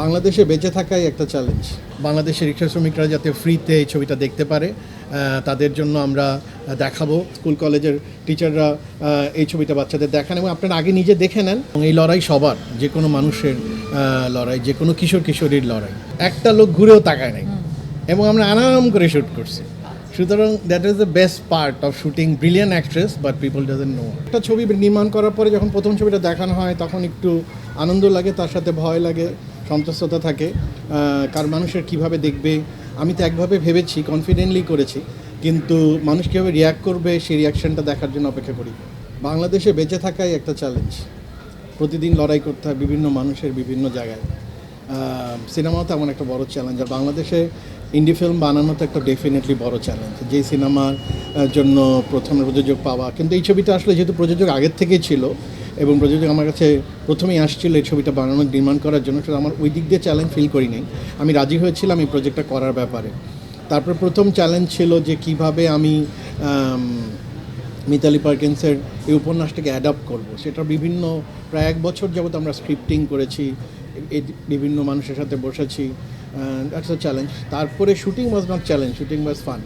বাংলাদেশে বেঁচে থাকাই একটা চ্যালেঞ্জ বাংলাদেশের রিক্সা শ্রমিকরা যাতে ফ্রিতে এই ছবিটা দেখতে পারে তাদের জন্য আমরা দেখাবো। স্কুল কলেজের টিচাররা এই ছবিটা বাচ্চাদের দেখান এবং আপনারা আগে নিজে দেখে নেন। এবং এই লড়াই সবার, যে কোনো মানুষের লড়াই, যে কোনো কিশোর কিশোরীর লড়াই। একটা লোক ঘুরেও তাকায় নাই। এবং আমরা আরাম করে শ্যুট করছি। সুতরাং that is the best part of shooting brilliant actress but people doesn't know একটা ছবি নির্মাণ করার পরে যখন প্রথম ছবিটা দেখানো হয়, তখন একটু আনন্দ লাগে, তার সাথে ভয় লাগে। সন্ত্রস্ততা থাকে কার মানুষের কীভাবে দেখবে, আমি তো একভাবে ভেবেছি কনফিডেন্টলি করেছি, কিন্তু মানুষ কীভাবে রিয়াক্ট করবে, সেই রিয়াকশনটা দেখার জন্য অপেক্ষা করি। বাংলাদেশে বেঁচে থাকাই একটা চ্যালেঞ্জ প্রতিদিন লড়াই করতে হয় বিভিন্ন মানুষের বিভিন্ন জায়গায়। সিনেমাও তেমন একটা বড় চ্যালেঞ্জ আর বাংলাদেশে ইন্ডি ফিল্ম বানানো তো একটা ডেফিনেটলি বড় চ্যালেঞ্জ যেই সিনেমার জন্য প্রথম প্রযোজক পাওয়া, কিন্তু এই ছবিটা আসলে যেহেতু প্রযোজক আগের থেকেই ছিল এবং প্রযোজক আমার কাছে প্রথমেই আসছিল এই ছবিটা বানানো নির্মাণ করার জন্য। সেটা আমার ওই দিক দিয়ে চ্যালেঞ্জ ফিল করি নাই আমি রাজি হয়েছিলাম এই প্রজেক্টটা করার ব্যাপারে। তারপর প্রথম চ্যালেঞ্জ ছিল যে কীভাবে আমি মিতালি পার্কিন্সের এই উপন্যাসটাকে অ্যাডাপ্ট করব। সেটা বিভিন্ন, প্রায় এক বছর যাবত আমরা স্ক্রিপ্টিং করেছি বিভিন্ন মানুষের সাথে বসেছি। আ চ্যালেঞ্জ তারপরে shooting was not challenge shooting was fun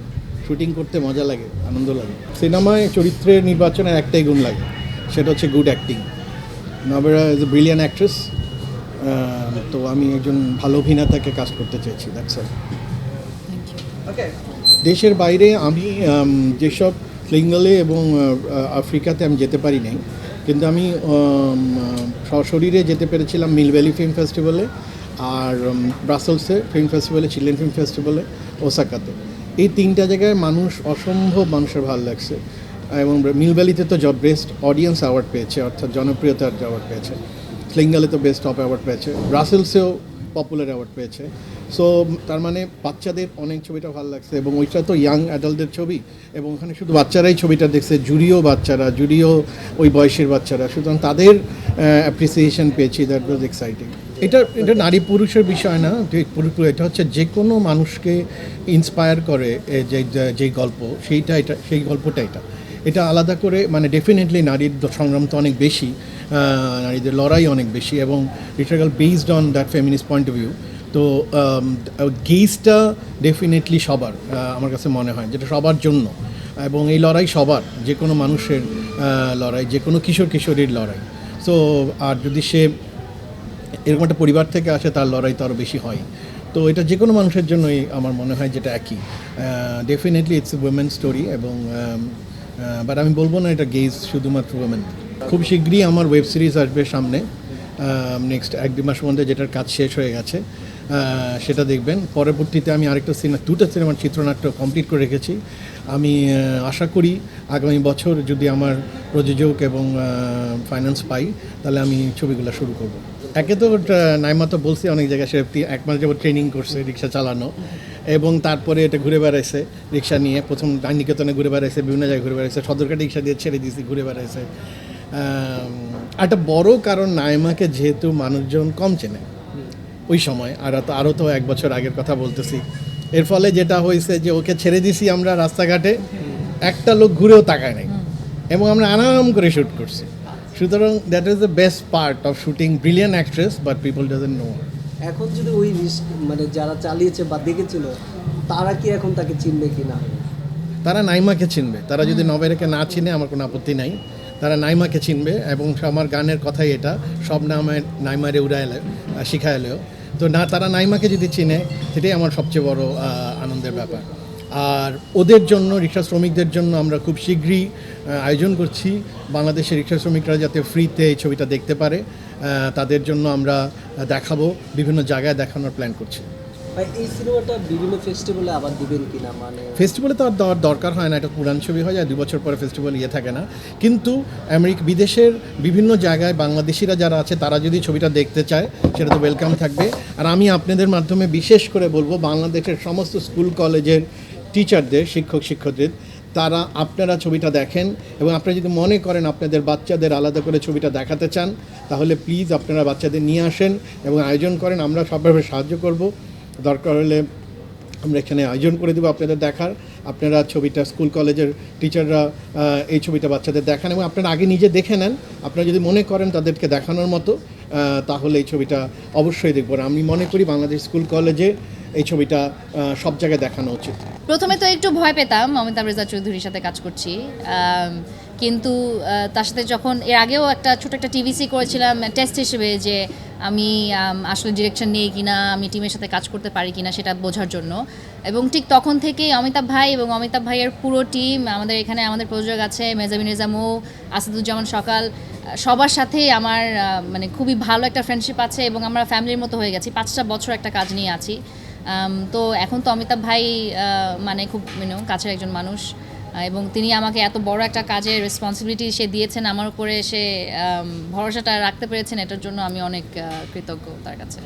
shooting করতে মজা লাগে, আনন্দ লাগে। সিনেমায় চরিত্রের নির্বাচনের একটাই গুণ লাগে। সেটা হচ্ছে good acting Nobera is a brilliant actress তো আমি একজন ভালো অভিনেতাকে কাজ করতে চেয়েছি দ্যাটস অল দেশের বাইরে আমি যেসব সিঙ্গলে এবং আফ্রিকাতে আমি যেতে পারি নাই কিন্তু আমি সশরীরে যেতে পেরেছিলাম মিল ভ্যালি ফিল্ম ফেস্টিভ্যালে আর ব্রাসেলসে ফিল্ম ফেস্টিভ্যালে চিলড্রেন ফিল্ম ফেস্টিভ্যালে ওসাকাতে এই তিনটা জায়গায় মানুষ অসম্ভব মানুষের ভালো লাগছে। এবং মিল ভ্যালিতে তো জব বেস্ট অডিয়েন্স অ্যাওয়ার্ড পেয়েছে, অর্থাৎ জনপ্রিয়তার অ্যাওয়ার্ড পেয়েছে। স্লিঙ্গালে তো বেস্ট অফ অ্যাওয়ার্ড পেয়েছে। ব্রাসেলসেও পপুলার অ্যাওয়ার্ড পেয়েছে। সো তার মানে বাচ্চাদের অনেক ছবিটা ভালো লাগছে এবং ওইটা তো ইয়াং অ্যাডাল্টদের ছবি এবং ওখানে শুধু বাচ্চারাই ছবিটা দেখছে জুরিও বাচ্চারা জুরিও ওই বয়সের বাচ্চারা। সুতরাং তাদের অ্যাপ্রিসিয়েশন পেয়েছি দ্যাট ওয়াজ এক্সাইটিং এটা এটা নারী পুরুষের বিষয় না পুরোপুরি এটা হচ্ছে যে কোনো মানুষকে ইন্সপায়ার করে যে- যেই গল্প, সেইটা, এটা, সেই গল্পটা এটা। এটা আলাদা করে মানে ডেফিনেটলি নারীর সংগ্রাম তো অনেক বেশি নারীদের লড়াই অনেক বেশি এবং literal based on that feminist point of view তো গেজটা ডেফিনেটলি সবার আমার কাছে মনে হয়, যেটা সবার জন্য। এবং এই লড়াই সবার, যে কোনো মানুষের লড়াই, যে কোনো কিশোর কিশোরীর লড়াই। সো আর যদি সে এরকম একটা পরিবার থেকে আসে, তার লড়াই তো আরও বেশি হয়। তো এটা যে কোনো মানুষের জন্যই আমার মনে হয় যেটা একই। Definitely it's a women story এবং বাট আমি বলব না এটা গেজ শুধুমাত্র উইমেন খুব শীঘ্রই আমার ওয়েব সিরিজ আসবে সামনে নেক্সট এক দু মাসের মধ্যে যেটার কাজ শেষ হয়ে গেছে সেটা দেখবেন। পরবর্তীতে আমি আরেকটা সিনেমা দুটো সিনেমার চিত্রনাট্য কমপ্লিট করে রেখেছি। আমি আশা করি আগামী বছর যদি আমার প্রযোজক এবং ফাইন্যান্স পাই, তাহলে আমি ছবিগুলো শুরু করব। একে তো নাইমা তো বলছি অনেক জায়গায় সে এক মাস যাবত ট্রেনিং করছে রিক্সা চালানো এবং তারপরে এটা ঘুরে বেড়াইছে রিক্সা নিয়ে। প্রথম নিকেতনে ঘুরে বেড়াইছে, বিভিন্ন জায়গায় ঘুরে বেড়াইছে, সদরঘাটে রিক্সা দিয়ে ছেড়ে দিয়েছি, ঘুরে বেড়াইছে। একটা বড় কারণ নাইমাকে যেহেতু মানুষজন কম চেনে ওই সময়, আর তো আরও তো এক বছর আগের কথা বলতেছি। এর ফলে যেটা হয়েছে যে ওকে ছেড়ে দিছি আমরা রাস্তাঘাটে, একটা লোক ঘুরেও তাকায় নাই এবং আমরা আরাম করে শ্যুট করছি। সুতরাং that is the best part of shooting brilliant actress but people doesn't know এখন যদি ওই মানে যারা চালিয়েছে বা দেখেছিল তারা কি এখন তাকে চিনবে কি না? তারা নাইমাকে চিনবে। তারা যদি নবেরাকে না চিনে আমার কোনো আপত্তি নাই। তারা নাইমাকে চিনবে এবং আমার গানের কথাই এটা সব নামে নাইমারে উড়াইলে শিখাইলেও। তো না তারা নাইমাকে যদি চিনে সেটাই আমার সবচেয়ে বড় আনন্দের ব্যাপার। আর ওদের জন্য রিক্সা শ্রমিকদের জন্য আমরা খুব শীঘ্রই আয়োজন করছি। বাংলাদেশের রিক্সা শ্রমিকরা যাতে ফ্রিতে এই ছবিটা দেখতে পারে তাদের জন্য আমরা দেখাবো বিভিন্ন জায়গায় দেখানোর প্ল্যান করছি। এই সিনেমাটা বিভিন্ন ফেস্টিভ্যালে আবার দিবেন কিনা? মানে ফেস্টিভ্যালে তো আর দেওয়ার দরকার হয় না এটা পুরান ছবি হয় যায় দুই বছর পরে ফেস্টিভ্যাল ইয়ে থাকে না। কিন্তু আমেরিকা বিদেশের বিভিন্ন জায়গায় বাংলাদেশিরা যারা আছে তারা যদি ছবিটা দেখতে চায় সেটা তো ওয়েলকাম থাকবে। আর আমি আপনাদের মাধ্যমে বিশেষ করে বলব বাংলাদেশের সমস্ত স্কুল কলেজের টিচারদের শিক্ষক, শিক্ষকদের, তারা আপনারা ছবিটা দেখেন এবং আপনারা যদি মনে করেন আপনাদের বাচ্চাদের আলাদা করে ছবিটা দেখাতে চান, তাহলে প্লিজ আপনারা বাচ্চাদের নিয়ে আসেন এবং আয়োজন করেন। আমরা সবভাবে সাহায্য করব। দরকার হলে আমরা এখানে আয়োজন করে দেবো আপনাদের দেখার। আপনারা ছবিটা স্কুল কলেজের টিচাররা এই ছবিটা বাচ্চাদের দেখান এবং আপনারা আগে নিজে দেখে নেন। আপনারা যদি মনে করেন তাদেরকে দেখানোর মতো তাহলে এই ছবিটা অবশ্যই দেখব। আমি মনে করি বাংলাদেশ স্কুল কলেজে এই ছবিটা সব জায়গায় দেখানো উচিত। প্রথমে তো একটু ভয় পেতাম, অমিতাভ রেজা চৌধুরীর সাথে কাজ করছি। কিন্তু তার সাথে যখন, এর আগেও একটা ছোট একটা টিভিসি করেছিলাম টেস্ট হিসেবে যে আমি আসলে ডিরেকশন নিয়ে কিনা, আমি টিমের সাথে কাজ করতে পারি কিনা সেটা বোঝার জন্য। এবং ঠিক তখন থেকেই অমিতাভ ভাই এবং অমিতাভ ভাইয়ের পুরো টিম আমাদের এখানে আমাদের প্রযোজক আছে মেজাবিন রেজা মৌ, আসাদুজ্জামান সকাল, সবার সাথেই আমার মানে খুবই ভালো একটা ফ্রেন্ডশিপ আছে এবং আমরা ফ্যামিলির মতো হয়ে গেছি। পাঁচটা বছর একটা কাজ নিয়ে আছি। তো এখন তো অমিতাভ ভাই মানে খুব ইউনো কাছের একজন মানুষ এবং তিনি আমাকে এত বড় একটা কাজের রেসপন্সিবিলিটি সে দিয়েছেন, আমার উপরে সে ভরসাটা রাখতে পেরেছেন, এটার জন্য আমি অনেক কৃতজ্ঞ তার কাছে।